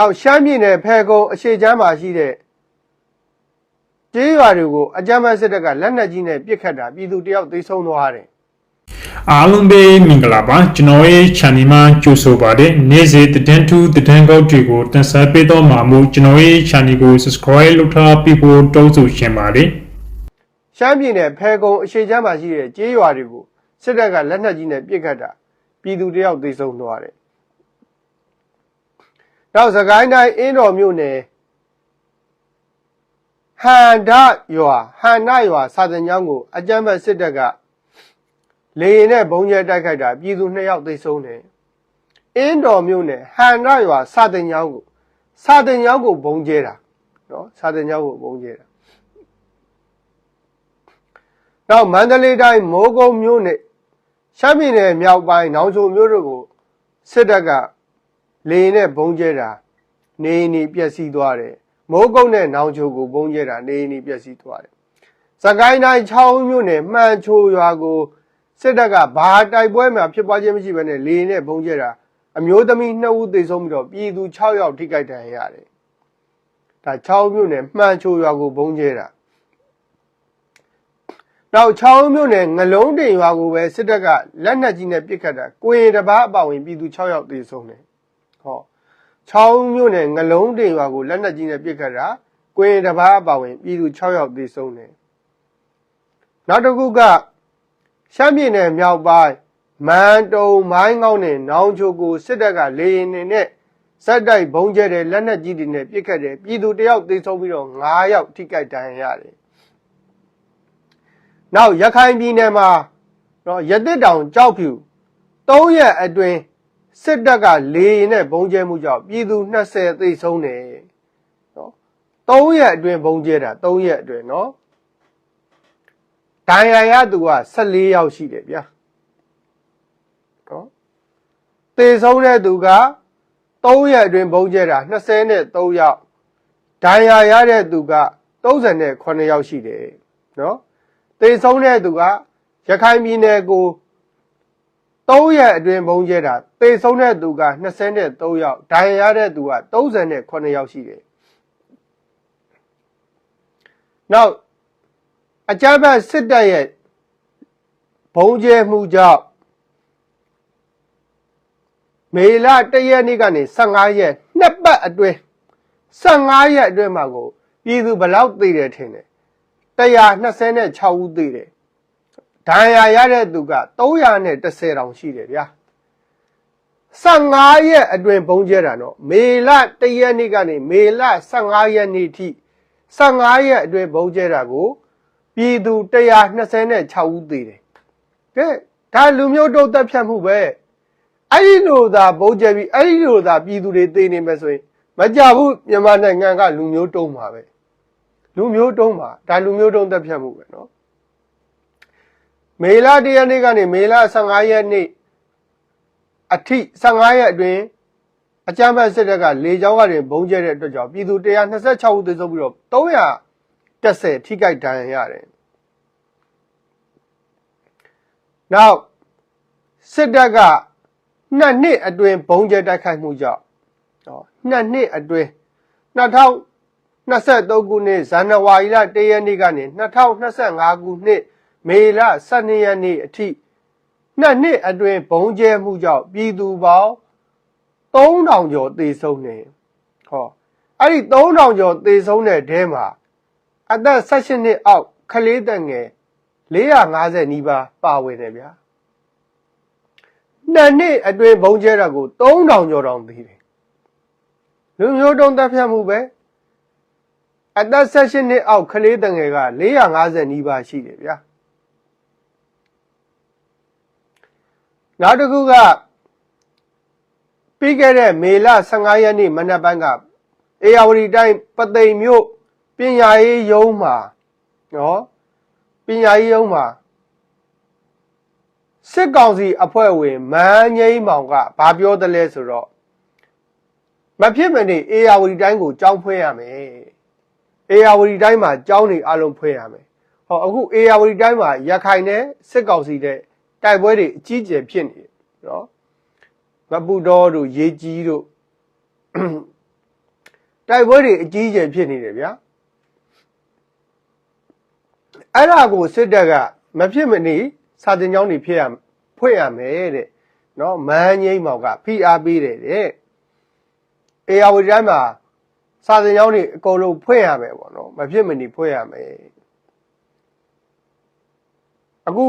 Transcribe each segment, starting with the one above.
အောက်ရှမ်းပြည်နယ်ဖဲကုန်းအရှိချမ်းမှာရှိတဲ့ကျေးရွာတွေကိုအကြမ်းဖက်စစ်တပ်ကလက်နက်ကြီးနဲ့ပစ်ခတ်တာပြည်သူတယောက်သေဆုံးသွားတယ်အားလုံးပဲမင်္ဂလာပါကျွန်တော်ရဲ့ channel မှာကြိုဆိုပါတယ်နေ့စဉ်တည်ထူးတည်ကောက်တွေကိုတင်ဆက်ပေးတော့မှာမို့ကျွန်တော်ရဲ့ channel ကို subscribe လုပ်ထားပြီးဖို့တောင်းဆိုရှင်ပါတယ်ရှမ်းပြည်နယ်ဖဲကုန်းအရှိချမ်းမှာရှိတဲ့ကျေးရွာတွေကိုစစ်တပ်ကလက်နက်ကြီးနဲ့ပစ်ခတ်တာပြည်သူတယောက်သေဆုံးသွားတယ် နောက်စကိုင်းတိုင်းအင်းတော်မြို့နယ်ဟန်ဒရွာဟန်နရွာစာတင်ကျောင်းကိုအကြမ်းဖက်စစ်တပ်ကလေရင်နဲ့ဘုံကျဲတိုက်ခိုက်တာပြည်သူနှစ်ယောက်သေဆုံးတယ်အင်းတော်မြို့နယ်ဟန်နရွာစာတင်ကျောင်းကိုစာတင်ကျောင်းကိုဘုံကျဲတာနော်စာတင်ကျောင်းကိုဘုံကျဲတာနောက်မန္တလေးတိုင်းမိုးကုတ်မြို့နယ်ရှမ်းပြည်နယ်မြောက်ပိုင်းနောင်ချိုမြို့တို့ကိုစစ်တပ်က လေရင်နဲ့ဘုံကျဲတာနေအိမ်နေပျက်စီးသွားတယ်မိုးကုတ်နဲ့နောင်ချိုကိုဘုံကျဲတာနေအိမ်နေပျက်စီးသွားတယ်စကိုင်းတိုင်း6မြို့နယ်မှန်ချိုရွာကိုစစ်တပ်ကဘာတိုက်ပွဲမှာဖြစ်ပွားခြင်းမရှိဘဲနဲ့လေရင်နဲ့ဘုံကျဲတာအမျိုးသမီး2ဦးသေဆုံးပြီးတော့ပြည်သူ6ယောက်ထိခိုက်ဒဏ်ရာရတယ်ဒါ6မြို့နယ်မှန်ချိုရွာကိုဘုံကျဲတာနောက်ချောင်းမြို့နယ်ငလုံးတင်ရွာကိုပဲစစ်တပ်ကလက်နက်ကြီးနဲ့ပစ်ခတ်တာကိုရင်တစ်ပါးအပါဝင်ပြည်သူ6ယောက်သေဆုံးတယ် ဟောချောင်းမြို့နယ်ငလုံးတင်ရွာကိုလက်နက်ကြီးနဲ့ပစ်ခတ်တာကိုရင်တစ်ပါးအပါဝင်ပြည်သူ6ယောက်သေဆုံးတယ်နောက်တစ်ခုကရှမ်းပြည်နယ်မြောက်ပိုင်းမန်တုံမိုင်းကောင်းနဲ့နောင်ချိုကိုစစ်တပ်ကလေရင်နေနဲ့စက်တိုက်ဘုံကျဲတဲ့လက်နက်ကြီးတွေနဲ့ပစ်ခတ်တယ်ပြည်သူတယောက်သေဆုံးပြီးတော့9ယောက်ထိခိုက်ဒဏ်ရာရတယ်နောက်ရခိုင်ပြည်နယ်မှာနော်ရတစ်တောင်ကြောက်ဖြူ၃ရက်အတွင်း စစ်တပ်ကလေရင်နဲ့ဘုံကျဲမှုကြောင့်ပြည်သူ20သေဆုံးတယ်နော်၃ရက်အတွင်းဘုံကျဲတာ၃ရက်အတွင်းနော်ဒဏ်ရာရသူက14ယောက်ရှိတယ်ဗျာနော်သေဆုံးတဲ့သူက3ရက်အတွင်းဘုံကျဲတာ23ယောက်ဒဏ်ရာရတဲ့သူက38ယောက်ရှိတယ်နော်သေဆုံးတဲ့သူကရခိုင်ပြည်နယ်ကို 3ရက်အတွင်းဘုံကျဲတာသေဆုံးတဲ့သူက23ယောက်ဒဏ်ရာရတဲ့သူက38ယောက်ရှိတယ်။နောက်အကြမ်းဖက်စစ်တပ်ရဲ့ဘုံကျဲမှုကြောင့်မေလ1ရက်နေ့ကနေ15ရက်နှစ်ပတ်အတွင်း15ရက်အတွင်းမှာကိုပြည်သူဘယ်လောက်သေတယ်ထင်တယ်126ဦးသေတယ် ဒဏ်ရာရတဲ့သူက310တောင်ရှိတယ်ဗျာ15ရက်အတွင်းဘုံကျဲတာနော်မေလ1ရက်နေ့ကနေမေလ15ရက်နေ့ထိ15ရက်အတွင်းဘုံကျဲတာကိုပြည်သူ126ဦးသေတယ်ကဲဒါလူမျိုးတုတ်တက်ဖြတ်မှုပဲအဲ့ဒီလိုသာဘုံကျဲပြီးအဲ့ဒီလိုသာပြည်သူတွေသေနေမယ်ဆိုရင်မကြဘူးမြန်မာနိုင်ငံကလူမျိုးတုံးမှာပဲလူမျိုးတုံးမှာဒါလူမျိုးတုံးတက်ဖြတ်မှုပဲနော် မေလ1ရက်နေ့ကနေမေလ15ရက်နေ့အထိ15ရက်အတွင်းအကြမ်းဖက်စစ်တပ်ကလေကြောင်းကနေဘုံကျဲတဲ့အတွက်ကြောင့်ပြည်သူ126ဦးသေဆုံးပြီးတော့310ထိခိုက်ဒဏ်ရာရတယ်။နောက်စစ်တပ်ကနှစ်နှစ်အတွင်းဘုံကျဲတိုက်ခိုက်မှုကြောင့်ဟောနှစ်နှစ်အတွင်း2000 23ခုနှစ်ဇန်နဝါရီလ1ရက်နေ့ကနေ2025ခုနှစ် မေလ12ရက်နေ့အထိနှစ်နှစ်အတွင်းဘုံကျဲမှုကြောင့်ပြည်သူပေါင်း3000ကျော်သေဆုံးနေဟောအဲ့ဒီ3000ကျော်သေဆုံးတဲ့တဲမှာအသက်16နှစ်အောက်ကလေးတငယ်450နီးပါးပါဝင်တယ်ဗျာနှစ်နှစ်အတွင်းဘုံကျဲတာကို3000ကျော်တောင်သေတယ်လူမျိုးတုံးတက်ဖြတ်မှုပဲအသက်16နှစ်အောက်ကလေးတငယ်က450နီးပါးရှိတယ်ဗျာ နောက်တစ်ခုကပြီးခဲ့တဲ့မေလ15ရက်နေ့မနက်ပိုင်းကအေယာဝတီတိုင်းပသိမ်မြို့ပညာရေးရုံးမှာနော်ပညာရေးရုံးမှာစစ်ကောင်စီအဖွဲ့ဝင်မန်းငိမ့်မောင်ကဘာပြောတယ်လဲဆိုတော့မဖြစ်မနေအေယာဝတီတိုင်းကိုကြောင်းဖွင့်ရမယ်အေယာဝတီတိုင်းမှာကြောင်းနေအလုံးဖွဲ့ရမယ်။ဟောအခုအေယာဝတီတိုင်းမှာရခိုင်နဲ့စစ်ကောင်စီတဲ့ တိုက်ပွဲတွေအကြီးကျယ်ဖြစ်နေတယ်နော်။မပူတော်တို့ရေကြီးတို့တိုက်ပွဲတွေအကြီးအကျယ်ဖြစ်နေတယ်ဗျာအဲ့ဒါကိုစစ်တပ်ကမဖြစ်မနေစာတင်ကြောင်းတွေဖြစ်ရဖွင့်ရမယ်တဲ့နော်မန်းငိမ့်မောင်ကဖိအားပေးတယ်တဲ့အေယာဝတီတိုင်းမှာစာတင်ကြောင်းတွေအကုန်လုံးဖွင့်ရမယ်ပေါ့နော်မဖြစ်မနေဖွင့်ရမယ်အခု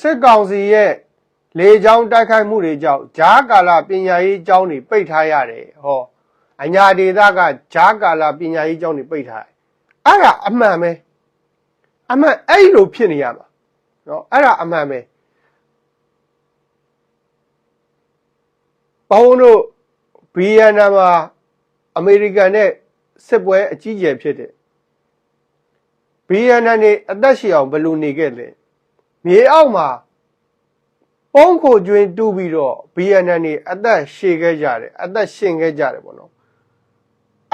စစ်ကောင်စီရဲ့လေကြောင်းတိုက်ခိုက်မှုတွေကြောင့်ဂျားကာလပညာရေးကျောင်းတွေပိတ်ထားရတယ်ဟောအညာဒေသကဂျားကာလပညာရေးကျောင်းတွေပိတ်ထားတယ်အဲ့ဒါအမှန်ပဲအမှန်အဲ့လိုဖြစ်နေရမှာနော်အဲ့ဒါအမှန်ပဲဘောင်းတို့ဘီယန်နာမှာအမေရိကန်နဲ့စစ်ပွဲအကြီးအကျယ်ဖြစ်တယ်ဘီယန်နာနေအသက်ရှင်အောင်ဘယ်လိုနေခဲ့လဲ မြေအောက်မှာပုံးခိုကျွင်းတူးပြီးတော့ဘီယန်နာနေအသက်ရှည်ခဲ့ကြတယ်အသက်ရှင်ခဲ့ကြတယ်ပေါ့နော်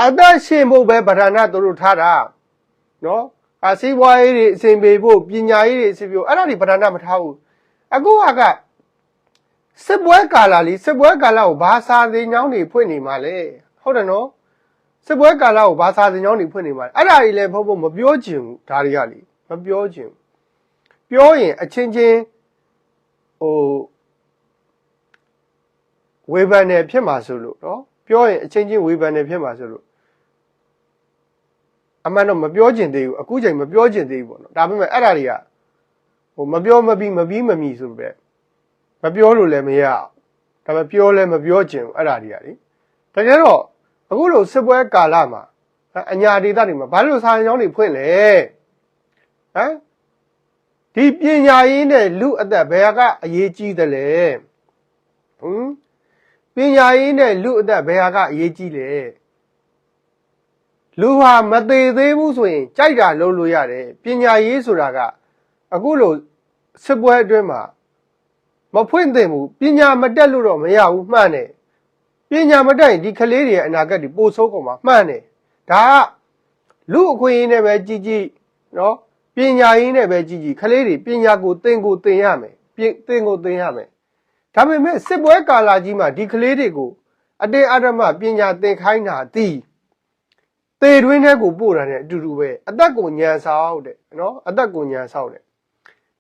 အသက်ရှင်ဖို့ပဲဗဒနာတို့တို့ထားတာနော်အစီးပွားရေးတွေအစဉ်ပြေဖို့ပညာရေးတွေအစဉ်ပြေဖို့အဲ့ဒါတွေဗဒနာမထားဘူးအခုကစစ်ပွဲကာလလေးစစ်ပွဲကာလကိုဘာသာသင်ကျောင်းတွေဖွင့်နေမှာလဲဟုတ်တယ်နော်စစ်ပွဲကာလကိုဘာသာသင်ကျောင်းတွေဖွင့်နေမှာလဲအဲ့ဒါတွေလည်းဖို့ဖို့မပြောချင်ဘူးဒါတွေကလေမပြောချင်ဘူး ပြောရင်အချင်းချင်းဟိုဝေဖန်နေဖြစ်မှာဆိုလို့နော်ပြောရင်အချင်းချင်းဝေဖန်နေဖြစ်မှာဆိုလို့အမှန်တော့မပြောချင်သေးဘူးအခုချိန်မပြောချင်သေးဘူးပေါ့နော်ဒါပေမဲ့အဲ့ဒါတွေကဟိုမပြောမပြီးမပြီးမမီဆိုပဲမပြောလို့လည်းမရအောင်ဒါပေမဲ့ပြောလည်းမပြောချင်ဘူးအဲ့ဒါတွေကလေတကယ်တော့အခုလိုစစ်ပွဲကာလမှာအညာဒေသတွေမှာဘာလို့စာရင်ကျောင်းတွေဖွင့်လဲဟမ် ဒီပညာရေးနဲ့လူအသက်ဘယ်ကအရေးကြီးသလဲဟမ်ပညာရေးနဲ့လူအသက်ဘယ်ဟာကအရေးကြီးလဲလူဟာမသေးသေးဘူးဆိုရင်ကြိုက်တာလုပ်လို့ရတယ်ပညာရေးဆိုတာကအခုလိုစစ်ပွဲအတွင်းမှာမဖွင့်သင့်ဘူးပညာမတက်လို့တော့မရဘူးမှန်တယ်ပညာမတက်ရင်ဒီကလေးတွေရဲ့အနာဂတ်တွေပိုဆိုးကုန်မှာမှန်တယ်ဒါကလူအခွင့်အရေးနဲ့ပဲကြည်ကြည်နော် ပညာရေးနဲ့ပဲကြည်ကြည်ကလေးတွေပညာကိုသင်ကိုသင်ရမယ်ပြင်သင်ကိုသင်ရမယ်ဒါပေမဲ့စစ်ပွဲကာလကြီးမှာဒီကလေးတွေကိုအတင်းအဓမ္မပညာသင်ခိုင်းတာတည်သေတွင်းထဲကိုပို့တာနဲ့အတူတူပဲအသက်ကိုညံဆောင်တဲ့နော်အသက်ကိုညံဆောင်တဲ့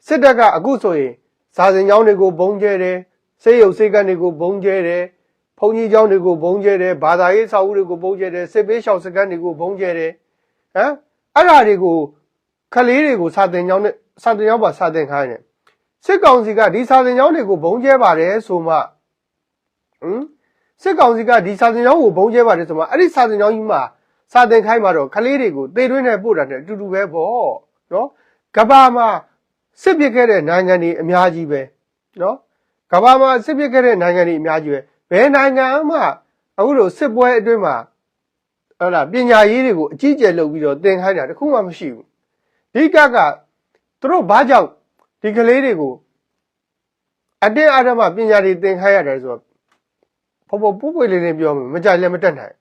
စစ်တပ်ကအခုဆိုရင်ဇာစင်ကျောင်းတွေကိုဘုံကျဲတယ်စေယုတ်စေကန်တွေကိုဘုံကျဲတယ်ဘုံကြီးကျောင်းတွေကိုဘုံကျဲတယ်ဘာသာရေးစာအုပ်တွေကိုဘုံကျဲတယ်စစ်ပေးရှောက်စကန်တွေကိုဘုံကျဲတယ်ဟမ်အဲ့ဓာတွေကို ခလေးတွေကိုစာတင်ကျောင်းနဲ့စာတင်ကျောင်းပါစာတင်ခိုင်းတယ်စစ်ကောင်စီကဒီစာတင်ကျောင်းတွေကိုဘုံကျဲပါတယ်ဆိုမှဟမ်စစ်ကောင်စီကဒီစာတင်ကျောင်းကိုဘုံကျဲပါတယ်ဆိုမှအဲ့ဒီစာတင်ကျောင်းကြီးမှာစာတင်ခိုင်းမှာတော့ခလေးတွေကိုတေတွင်းနဲ့ပို့တာနဲ့အတူတူပဲပေါ့နော်ကဘာမှာစစ်ပစ်ခဲ့တဲ့နိုင်ငံတွေအများကြီးပဲနော်ကဘာမှာစစ်ပစ်ခဲ့တဲ့နိုင်ငံတွေအများကြီးပဲဘယ်နိုင်ငံမှအခုလိုစစ်ပွဲအတွင်းမှာဟုတ်လားပညာရေးတွေကိုအကြီးအကျယ်လုပ်ပြီးတော့သင်ခိုင်းတာတခုမှမရှိဘူး ဒီကကသူတို့ဘာကြောင့်ဒီကလေးတွေကိုအတင်းအဓမ္မပညာတွေသင်ခိုင်းရတယ်ဆိုတော့ဖော်ဖော်ပူပွေလေးလေးပြောမယ်မကြိုက်လည်းမတက်နိုင်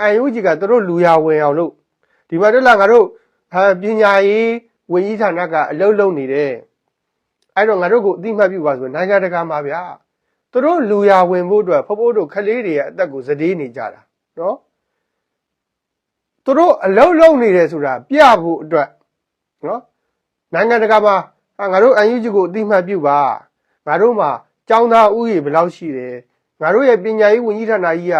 အန်ယူဂျီကသူတို့လူရဝင်အောင်လို့ဒီမှာတက်လာငါတို့ဟာပညာရေးဝန်ကြီးဌာနကအလုပ်လုပ်နေတယ်အဲ့တော့ငါတို့ကိုအတိမတ်ပြုပါဆိုနိုင်ငံတကာမှာဗျာသူတို့လူရဝင်ဖို့အတွက်ဖဖိုးတို့ခလေးတွေရဲ့အသက်ကိုစတေးနေကြတာနော်သူတို့အလုပ်လုပ်နေတယ်ဆိုတာပြဖို့အတွက် နော်နိုင်ငံတကာမှာဟာငါတို့အန်ယူဂျီကိုအတိမတ်ပြုပါငါတို့မှာចောင်းသားဥယျာဉ်ဘယ်လောက်ရှိတယ်ငါတို့ရဲ့ပညာရေးဝန်ကြီးဌာနကြီးက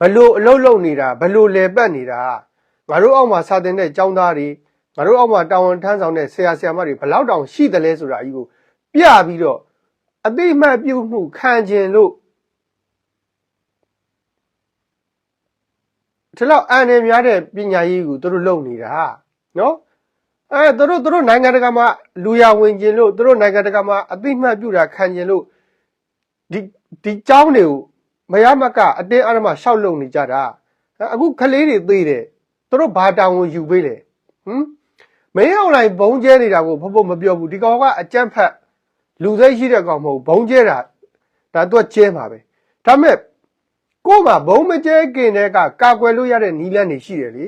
ဘလို့အလုပ်လုပ်နေတာဘလို့လဲပတ်နေတာငါတို့အောက်မှာစာတင်တဲ့ចောင်းသားတွေငါတို့အောက်မှာတာဝန်ထမ်းဆောင်တဲ့ဆရာဆရာမတွေဘယ်လောက်တောင်ရှိတယ်လဲဆိုတာအကြီးကိုပြပြီးတော့အသိမှတ်ပြုမှုခံခြင်းလို့ဒီလောက်အန်ရများတဲ့ပညာရေးကိုသူတို့လုပ်နေတာနော် အဲသူတို့သူတို့နိုင်ငံတကာမှာလူရဝင်ခြင်းလို့သူတို့နိုင်ငံတကာမှာအသိမှတ်ပြုတာခံခြင်းလို့ဒီဒီเจ้าတွေကိုမရမကအတင်းအဓမ္မရှောက်လုံနေကြတာအခုကလေးတွေသေးတယ်သူတို့ဘာတောင်ကိုယူပေးတယ်ဟမ်မင်းအောင်လိုက်ဘုံကျဲနေတာကိုဖဖို့မပြောဘူးဒီကောင်ကအကြက်ဖက်လူစိတ်ရှိတဲ့ကောင်မဟုတ်ဘုံကျဲတာဒါသူကကျဲမှာပဲဒါမဲ့ကို့မှာဘုံမကျဲကင်တဲ့ကကာကွယ်လို့ရတဲ့နီလန်းတွေရှိတယ်လေ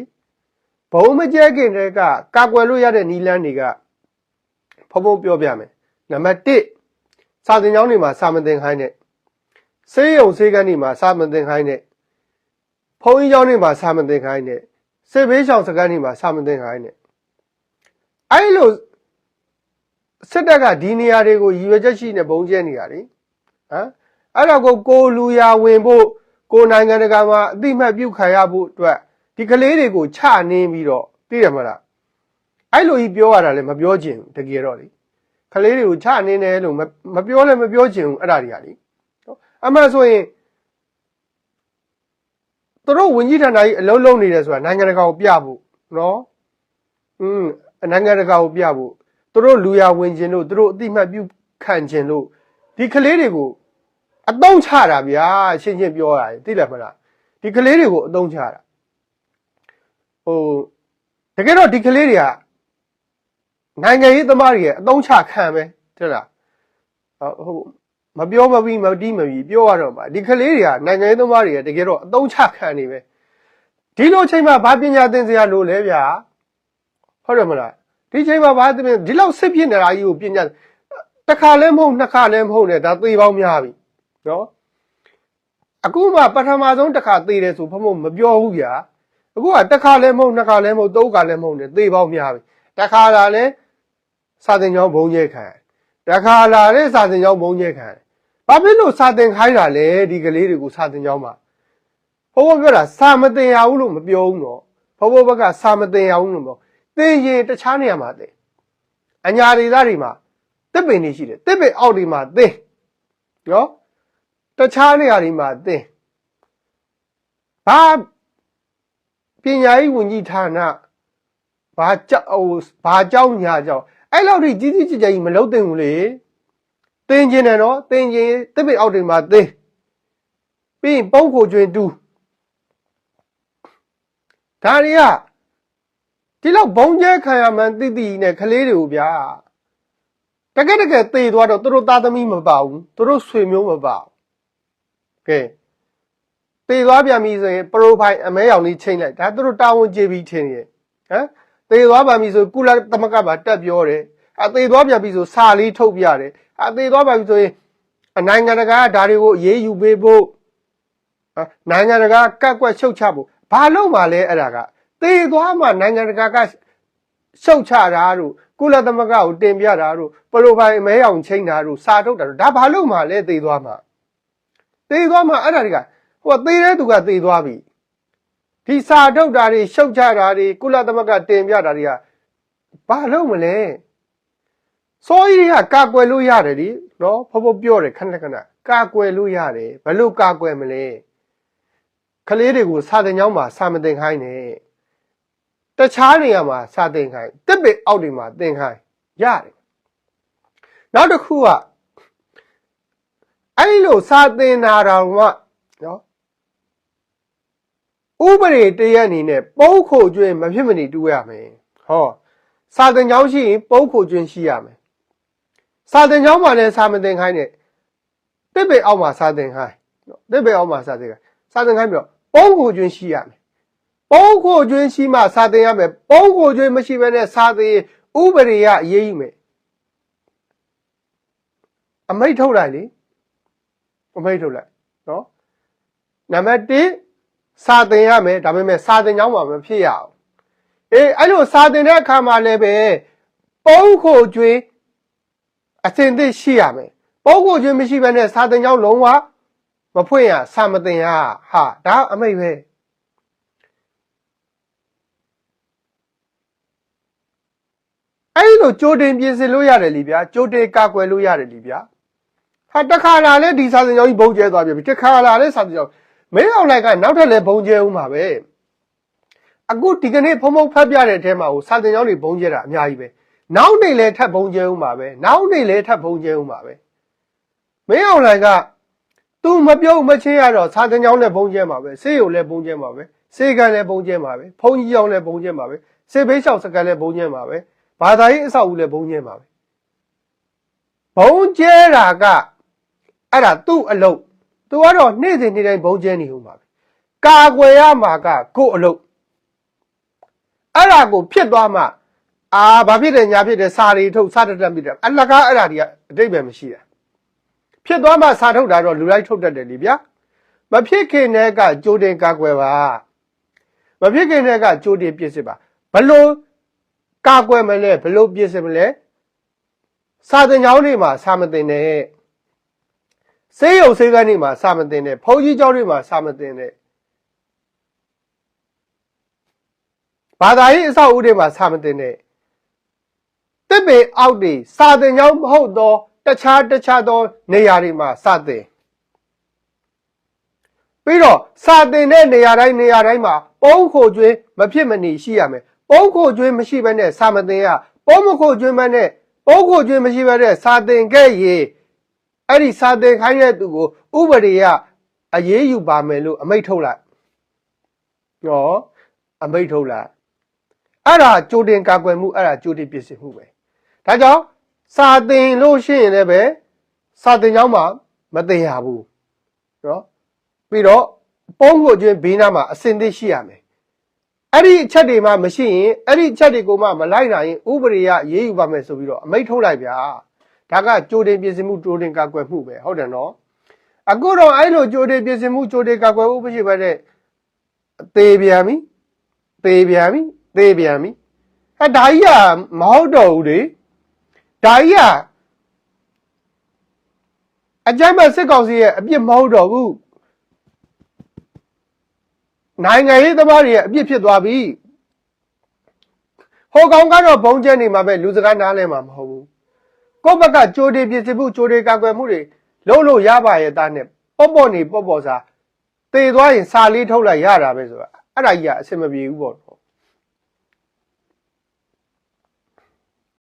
ဘုံမကျဲခင်တည်းကကာကွယ်လို့ရတဲ့နီလန်းတွေကဖုံဖုံပြောပြမယ်နံပါတ်1စာသင်ကျောင်းတွေမှာစာမသင်ခိုင်းတဲ့စေယုံစေကန်းတွေမှာစာမသင်ခိုင်းတဲ့ဖုံကြီးကျောင်းတွေမှာစာမသင်ခိုင်းတဲ့စေဘေးရှောင်စကန်းတွေမှာစာမသင်ခိုင်းတဲ့အဲ့လိုစစ်တပ်ကဒီနေရာတွေကိုရည်ရွယ်ချက်ရှိနေပုံကျဲနေရတယ်ဟမ်အဲ့တော့ကိုကိုလူရဝင်ဖို့ကိုနိုင်ငံတကာမှာအတိမတ်ပြုခံရဖို့အတွက် ဒီကလေးတွေကိုချနင်းပြီးတော့သိတယ်မလားအဲ့လိုကြီးပြောရတာလည်းမပြောချင်ဘူးတကယ်တော့လေကလေးတွေကိုချနင်းတယ်လို့မမပြောလည်းမပြောချင်ဘူးအဲ့ဒါတွေကလေနော်အမှန်ဆိုရင်သူတို့ဝင်ကြီးဌာနကြီးအလုံးလုံးနေတယ်ဆိုတာနိုင်ငံတကာကိုပြဖို့နော်อืมနိုင်ငံတကာကိုပြဖို့သူတို့လူရဝင်ခြင်းလို့သူတို့အတိမတ်ပြုခံခြင်းလို့ဒီကလေးတွေကိုအတုံးချတာဗျာရှင်းရှင်းပြောရတယ်သိတယ်မလားဒီကလေးတွေကိုအတုံးချတာ ဟိုတကယ်တော့ဒီကလေးတွေကနိုင်ငံရေးသမားတွေရဲ့အတုံးချခံပဲတဲ့လားဟိုမပြောမပြီးမတီးမပြီးပြောရတော့ပါဒီကလေးတွေကနိုင်ငံရေးသမားတွေကတကယ်တော့အတုံးချခံနေပဲဒီလိုချိန်မှာဘာပညာသင်စရာလိုလဲဗျာဟုတ်တယ်မလားဒီချိန်မှာဘာသင်ဒီလောက်စစ်ဖြစ်နေတာကြီးကိုပညာတစ်ခါလဲမဟုတ်နှစ်ခါလဲမဟုတ်နဲ့ဒါသေပေါင်းများပြီနော်အခုမှပထမဆုံးတစ်ခါသေတယ်ဆိုဘုံဘုံမပြောဘူးဗျာ အခုကတစ်ခါလဲမဟုတ်နှစ်ခါလဲမဟုတ်သုံးခါလဲမဟုတ်နဲ့သေပေါင်းများပြီတစ်ခါလာလဲစာသင်ကျောင်းဘုံကျဲခံတစ်ခါလာလဲစာသင်ကျောင်းဘုံကျဲခံဘာဖြစ်လို့စာသင်ခိုင်းတာလဲဒီကလေးတွေကိုစာသင်ကျောင်းမှာဘိုးဘပြောတာစာမသင်ရဘူးလို့မပြောဘူးနော်ဘိုးဘဘကစာမသင်ရဘူးလို့မပြောသင်ရင်တခြားနေရာမှာသင်အညာဒေသတွေမှာတစ်ပင်နေရှိတယ်တစ်ပင်အောက်တွေမှာသင်နော်တခြားနေရာတွေမှာသင်ဘာ ပညာရေးဝန်ကြီးဌာနဘာကြောက်ဟိုဘာကြောက်ညာကြောက်အဲ့လောက်ထိကြီးကြီးကျယ်ကျယ်ကြီးမလုပ်သင့်ဘူးလေတင်းကျင်တယ်နော်တင်းကျင်တစ်ပိတ်အောက်တွေမှာတင်းပြီးရင်ပုံခိုကျွင်းတူးဒါတွေကဒီလောက်ဘုံကျဲခံရမှန်းတိတိနဲ့ကလေးတွေကိုဗျာတကယ်တကယ်သေသွားတော့သူတို့သားသမီးမပါဘူးသူတို့ဆွေမျိုးမပါဘူးကဲ သေသွားပြန်ပြီဆိုရင်ပရိုဖိုင်အမဲရောင်လေးချိန်လိုက်ဒါသူတို့တာဝန်ကျေပြီးထင်နေဟမ်သေသွားပါပြီဆိုကုလသမဂ္ဂမှာတက်ပြောတယ်အသေးသွားပြန်ပြီဆိုစာလေးထုတ်ပြတယ်အသေးသွားပါပြီဆိုရင်အနိုင်ငံတကာကဒါတွေကိုအေးအေးယူပေးဖို့ဟမ်နိုင်ငံတကာကကက်ကွက်ရှုတ်ချဖို့ဘာလို့မှလဲအဲ့ဒါကသေသွားမှနိုင်ငံတကာကရှုတ်ချတာတို့ကုလသမဂ္ဂကိုတင်ပြတာတို့ပရိုဖိုင်အမဲရောင်ချိန်တာတို့စာထုတ်တာတို့ဒါဘာလို့မှလဲသေသွားမှသေသွားမှအဲ့ဒါတွေက ဟိုကသေတဲ့သူကသေသွားပြီဒီစာထုတ်တာတွေရှုတ်ချတာတွေကုလသမဂ္ဂတင်ပြတာတွေကဘာလို့မလဲစောကြီးကကာကွယ်လို့ရတယ်ဒီနော်ဖဖပြောတယ်ခဏခဏကာကွယ်လို့ရတယ်ဘလို့ကာကွယ်မလဲကလေးတွေကိုစာတင်ကျောင်းမှာစာမတင်ခိုင်းနဲ့တခြားနေရာမှာစာတင်ခိုင်းတစ်ပေအောက်တွေမှာတင်ခိုင်းရတယ်နောက်တစ်ခုကအဲ့လိုစာတင်တာတော်ကနော် ဥပဒေတရက်အနေနဲ့ပုံးခိုကျွင်းမဖြစ်မနေတူရမယ်ဟောစာတင်ကျောင်းရှိရင်ပုံးခိုကျွင်းရှိရမယ်စာတင်ကျောင်းမှာလည်းစာမတင်ခိုင်းနဲ့တစ်ပေအောက်မှာစာတင်ခိုင်းနော်တစ်ပေအောက်မှာစာတင်ခိုင်းစာတင်ခိုင်းပြီးတော့ပုံးခိုကျွင်းရှိရမယ်ပုံးခိုကျွင်းရှိမှစာတင်ရမယ်ပုံးခိုကျွင်းမရှိဘဲနဲ့စာတင်ရင်ဥပဒေရအရေးယူမယ်အမိတ်ထုတ်လိုက်လေအမိတ်ထုတ်လိုက်နော်နံပါတ်1 စာတင်ရမယ်ဒါပေမဲ့စာတင်ကျောင်းမှာမဖြစ်ရအောင်အေးအဲ့လိုစာတင်တဲ့အခါမှာလည်းပဲပုံးခိုကျွင်းအစင်သစ်ရှိရမယ်ပုံးခိုကျွင်းမရှိဘဲနဲ့စာတင်ကျောင်းလုံးဝမဖွင့်ရစာမတင်ရဟာဒါအမိတ်ပဲအဲ့လိုကြိုတင်ပြင်ဆင်လို့ရတယ်လीဗျာကြိုတင်ကာကွယ်လို့ရတယ်လीဗျာဟာတခါလာလဲဒီစာတင်ကျောင်းကြီးဘုံကျဲသွားပြီတခါလာလဲစာတင်ကျောင်း မင်းအောင်လိုက်ကနောက်ထပ်လဲဘုံကျဲဦးမှာပဲအခုဒီကနေ့ဖုံဖုံဖတ်ပြတဲ့အထဲမှာဟိုစာတင်ကျောင်းတွေဘုံကျဲတာအများကြီးပဲနောက်နေလဲထပ်ဘုံကျဲဦးမှာပဲနောက်နေလဲထပ်ဘုံကျဲဦးမှာပဲမင်းအောင်လိုက်ကသူမပြုတ်မချင်းရတော့စာတင်ကျောင်းနဲ့ဘုံကျဲမှာပဲစေရုံလည်းဘုံကျဲမှာပဲစေကန်လည်းဘုံကျဲမှာပဲဖုံကြီးကျောင်းလည်းဘုံကျဲမှာပဲစေဘေးလျှောက်စကန်လည်းဘုံကျဲမှာပဲဘာသာရေးအဆောက်အဦလည်းဘုံကျဲမှာပဲဘုံကျဲတာကအဲ့ဒါသူ့အလုပ် သူကတော့နေ့စဉ်နေ့တိုင်းဘုံကျဲနေဦးမှာပဲကာကွယ်ရမှာကကို့အလုပ်အဲ့ဒါကိုဖြစ်သွားမှအာဘာဖြစ်တယ်ညာဖြစ်တယ်စာရီထုတ်စာတက်တက်မိတယ်အလကားအဲ့ဒါတွေကအတိတ်ပဲမရှိတာဖြစ်သွားမှစာထုတ်တာတော့လူလိုက်ထုတ်တတ်တယ်လीဗျာမဖြစ်ခင်တည်းကကြိုတင်ကာကွယ်ပါမဖြစ်ခင်တည်းကကြိုတင်ပြင်ဆင်ပါဘလို့ကာကွယ်မလဲဘလို့ပြင်ဆင်မလဲစာတင်ကျောင်းတွေမှာစာမတင်နဲ့ စေးရုံစေးကန်းတွေမှာစာမတင်နဲ့ဘုန်းကြီးကျောင်းတွေမှာစာမတင်နဲ့ဘာသာရေးအဆောက်အဦတွေမှာစာမတင်နဲ့တစ်ပင်အောက်တွေစာတင်ကျောင်းမဟုတ်တော့တခြားတခြားသောနေရာတွေမှာစာတင်ပြီးတော့စာတင်တဲ့နေရာတိုင်းနေရာတိုင်းမှာပုံခိုကျွင်းမဖြစ်မနေရှိရမယ်ပုံခိုကျွင်းမရှိဘဲနဲ့စာမတင်ရပုံမခိုကျွင်းမနဲ့ပုံခိုကျွင်းမရှိဘဲနဲ့စာတင်ခဲ့ရေ အဲ့ဒီစာတင်ခိုင်းတဲ့သူကိုဥပဒေကအရေးယူပါမယ်လို့အမိန့်ထုတ်လိုက်နော်အမိန့်ထုတ်လိုက်အဲ့ဒါကြိုတင်ကာကွယ်မှုအဲ့ဒါကြိုတင်ပြင်ဆင်မှုပဲဒါကြောင့်စာတင်လို့ရှိရင်လည်းပဲစာတင်ကြောင်းမှာမတင်ရဘူးနော်ပြီးတော့ပုံကိုကျွင်းဘေးနားမှာအစင်သစ်ရှိရမယ်အဲ့ဒီအချက်တွေမှမရှိရင်အဲ့ဒီအချက်တွေကိုမှမလိုက်နိုင်ရင်ဥပဒေရရေးယူပါမယ်ဆိုပြီးတော့အမိန့်ထုတ်လိုက်ဗျာ ဒါကကြိုတင်ပြင်ဆင်မှုကြိုတင်ကာကွယ်မှုပဲဟုတ်တယ်နော်အခုတော့အဲ့လိုကြိုတင်ပြင်ဆင်မှုကြိုတင်ကာကွယ်မှုမရှိဘဲနဲ့သေပြန်ပြီသေပြန်ပြီသေပြန်ပြီအဲဒါကြီးကမဟုတ်တော့ဘူးလေဒါကြီးကအကြမ်းဖက်စစ်ကောင်စီရဲ့အပြစ်မဟုတ်တော့ဘူးနိုင်ငံရေးသမားတွေရဲ့အပြစ်ဖြစ်သွားပြီဟိုကောင်ကတော့ဘုံကျဲနေမှာပဲလူစကားနားလဲမှာမဟုတ်ဘူး ကိုယ့်ဘက်ကကြိုးတေပြင်ဆင်မှုကြိုးတေကာကွယ်မှုတွေလုံးလို့ရပါရဲ့သားနဲ့ပေါ့ပေါ့နေပေါ့ပေါ့စားတေသွားရင်စာလေးထုတ်လိုက်ရတာပဲဆိုတာအဲ့ဒါကြီးကအဆင်မပြေဘူးပေါ့နော်